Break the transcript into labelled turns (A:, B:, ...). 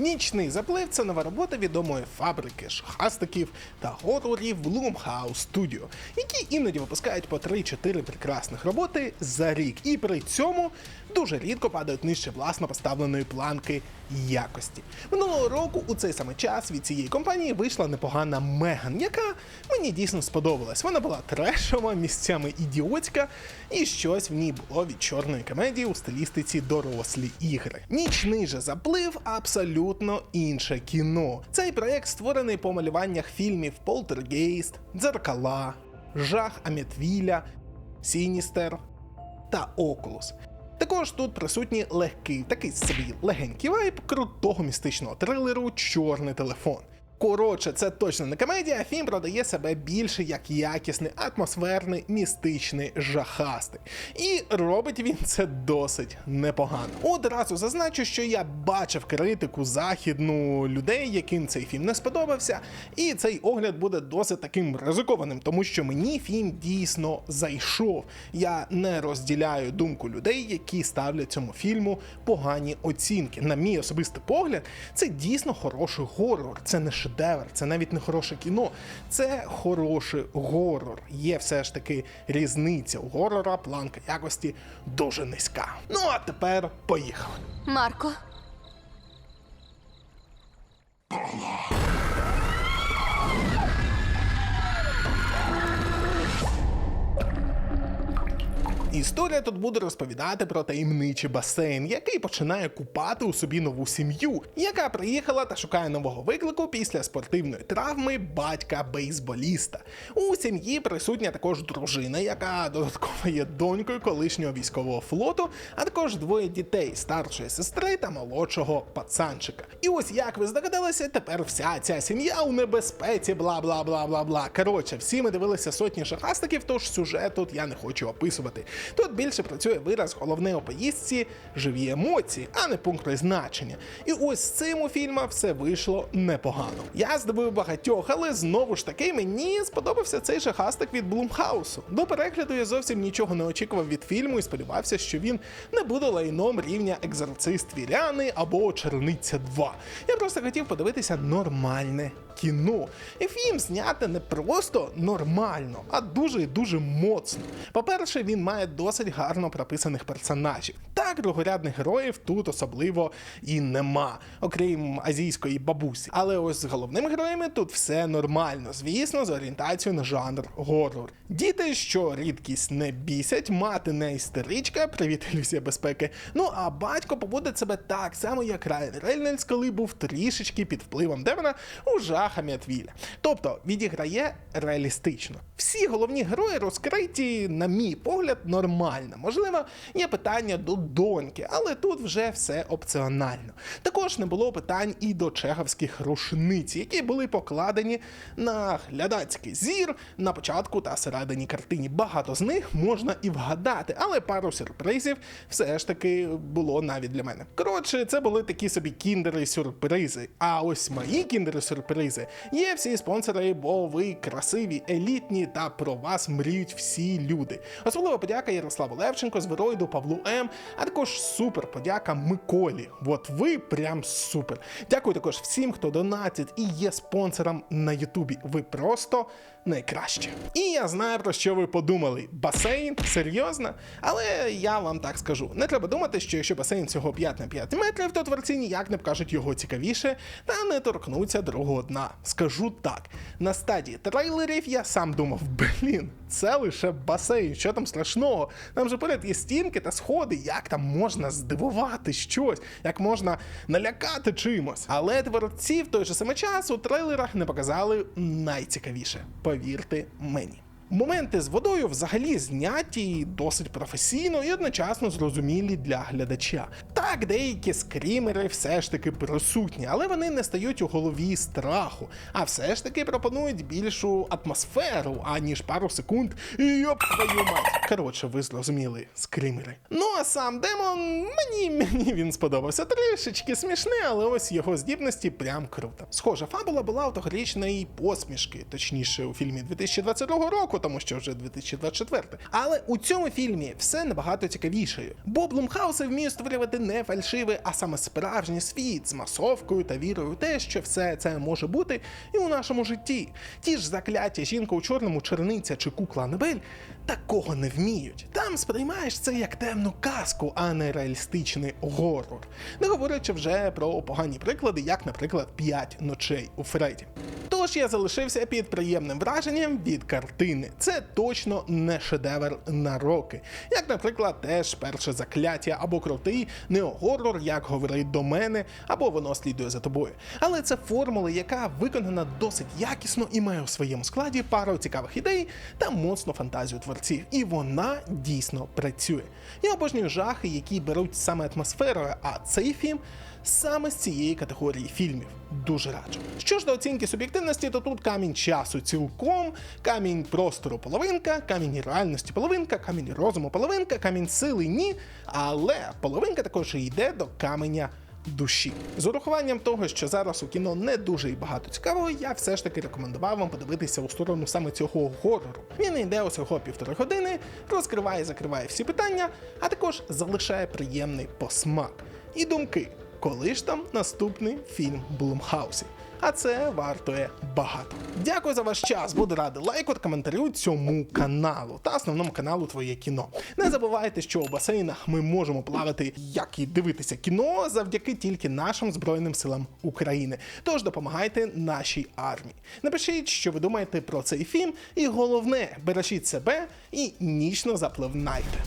A: Нічний заплив це нова робота відомої фабрики шахастиків та горорів Blumhouse Studio, які іноді випускають по 3-4 прекрасних роботи за рік, і при цьому дуже рідко падають нижче власно поставленої планки якості. Минулого року у цей самий час від цієї компанії вийшла непогана Меган, яка мені дійсно сподобалась. Вона була трешова, місцями ідіотська, і щось в ній було від чорної комедії у стилістиці дорослі ігри. Нічний же заплив абсолютно інше кіно. Цей проект створений по малюваннях фільмів Полтергейст, Дзеркала, Жах Амітвіля, Сіністер та Окулус. Також тут присутній легкий, такий собі легенький вайб крутого містичного трилеру Чорний телефон. Коротше, це точно не комедія, а фільм продає себе більше як якісний, атмосферний, містичний жахастик. І робить він це досить непогано. Одразу зазначу, що я бачив критику західну людей, яким цей фільм не сподобався, і цей огляд буде досить таким ризикованим, тому що мені фільм дійсно зайшов. Я не розділяю думку людей, які ставлять цьому фільму погані оцінки. На мій особистий погляд, це дійсно хороший горор. Це не шедевр, це навіть не хороше кіно, це хороший горор. Є все ж таки різниця у горора, планка якості дуже низька. Ну а тепер поїхали.
B: Марко,
A: Історія тут буде розповідати про таємничий басейн, який починає купати у собі нову сім'ю, яка приїхала та шукає нового виклику після спортивної травми батька бейсболіста. У сім'ї присутня також дружина, яка додатково є донькою колишнього військового флоту, а також двоє дітей старшої сестри та молодшого пацанчика. І ось як ви здогадалися, тепер вся ця сім'я у небезпеці, бла бла бла бла бла. Коротше, всі ми дивилися сотні шахастиків, тож сюжет тут я не хочу описувати. Тут більше працює вираз головне у поїздці живі емоції, а не пункт призначення. І ось з цим у фільма все вийшло непогано. Я здобув багатьох, але знову ж таки мені сподобався цей шахастик від Блумхаусу. До перегляду я зовсім нічого не очікував від фільму і сподівався, що він не буде лайном рівня екзорцист Віряни або Черниця 2. Я просто хотів подивитися нормальне кіно. І фільм зняти не просто нормально, а дуже і дуже моцно. По-перше, він має досить гарно прописаних персонажів. Так, другорядних героїв тут особливо і нема, окрім азійської бабусі. Але ось з головними героями тут все нормально, звісно, з орієнтацією на жанр горор. Діти, що рідкість не бісять, мати не істеричка, привіт, ілюзія безпеки. Ну а батько поводить себе так само, як Райан Рейнольдс, коли був трішечки під впливом Девона у жаха Мятвіля. Тобто відіграє реалістично. Всі головні герої розкриті, на мій погляд, нормально. Можливо, є питання до доньки, але тут вже все опціонально. Також не було питань і до чеховських рушниць, які були покладені на глядацький зір на початку та середині картині. Багато з них можна і вгадати, але пару сюрпризів все ж таки було навіть для мене. Коротше, це були такі собі кіндери-сюрпризи. А ось мої кіндери-сюрпризи є всі спонсори, бо ви красиві, елітні та про вас мріють всі люди. Особливо подяка Ярославу Левченко, Звероїду, Павлу М, а також супер подяка Миколі. От ви прям супер. Дякую також всім, хто донатить і є спонсором на Ютубі. Ви просто найкраще. І я знаю про що ви подумали. Басейн? Серйозно? Але я вам так скажу: не треба думати, що якщо басейн цього 5 на 5 метрів, то творці ніяк не покажуть його цікавіше та не торкнуться другого дна. Скажу так: на стадії трейлерів я сам думав, блін, це лише басейн, що там страшного? Там же поряд є стінки та сходи, як там можна здивувати щось, як можна налякати чимось. Але творці в той же самий час у трейлерах не показали найцікавіше. Повірте мені. Моменти з водою взагалі зняті досить професійно і одночасно зрозумілі для глядача. Так, деякі скрімери все ж таки присутні, але вони не стають у голові страху, а все ж таки пропонують більшу атмосферу, аніж пару секунд. Йоп твою мать. Коротше, ви зрозуміли, скрімери. Ну а сам демон, мені, мені він сподобався трішечки смішний, але ось його здібності прям круто. Схожа фабула була у тогорічної посмішки, точніше у фільмі 2022 року. тому що вже 2024. Але у цьому фільмі все набагато цікавіше. Бо Блумхауси вміють створювати не фальшивий, а саме справжній світ з масовкою та вірою в те, що все це може бути і у нашому житті. Ті ж закляття жінка у чорному, черниця чи кукла Анабель такого не вміють. Там сприймаєш це як темну казку, а не реалістичний горор. Не говорячи вже про погані приклади, як, наприклад, «П'ять ночей у Фредді. Тож я залишився під приємним враженням від картини. Це точно не шедевр на роки. Як, наприклад, теж перше закляття або крутий неогорор, як говорить до мене, або воно слідує за тобою. Але це формула, яка виконана досить якісно і має у своєму складі пару цікавих ідей та моцну фантазію творців. І вона дійсно працює. Я обожнюю жахи, які беруть саме атмосферою, а цей фільм саме з цієї категорії фільмів. Дуже раджу. Що ж до оцінки суб'єктивності, то тут камінь часу цілком, камінь простору половинка, камінь реальності половинка, камінь розуму половинка, камінь сили ні. Але половинка також йде до каменя. Душі з урахуванням того, що зараз у кіно не дуже і багато цікавого, я все ж таки рекомендував вам подивитися у сторону саме цього горору. Він йде усього півтори години, розкриває, закриває всі питання, а також залишає приємний посмак і думки коли ж там наступний фільм Блумхаусі. А це вартує багато. Дякую за ваш час. Буду радий лайку та коментарю цьому каналу та основному каналу Твоє кіно. Не забувайте, що у басейнах ми можемо плавати, як і дивитися кіно завдяки тільки нашим Збройним силам України. Тож допомагайте нашій армії. Напишіть, що ви думаєте про цей фільм, і головне, бережіть себе і нічно запливнайте.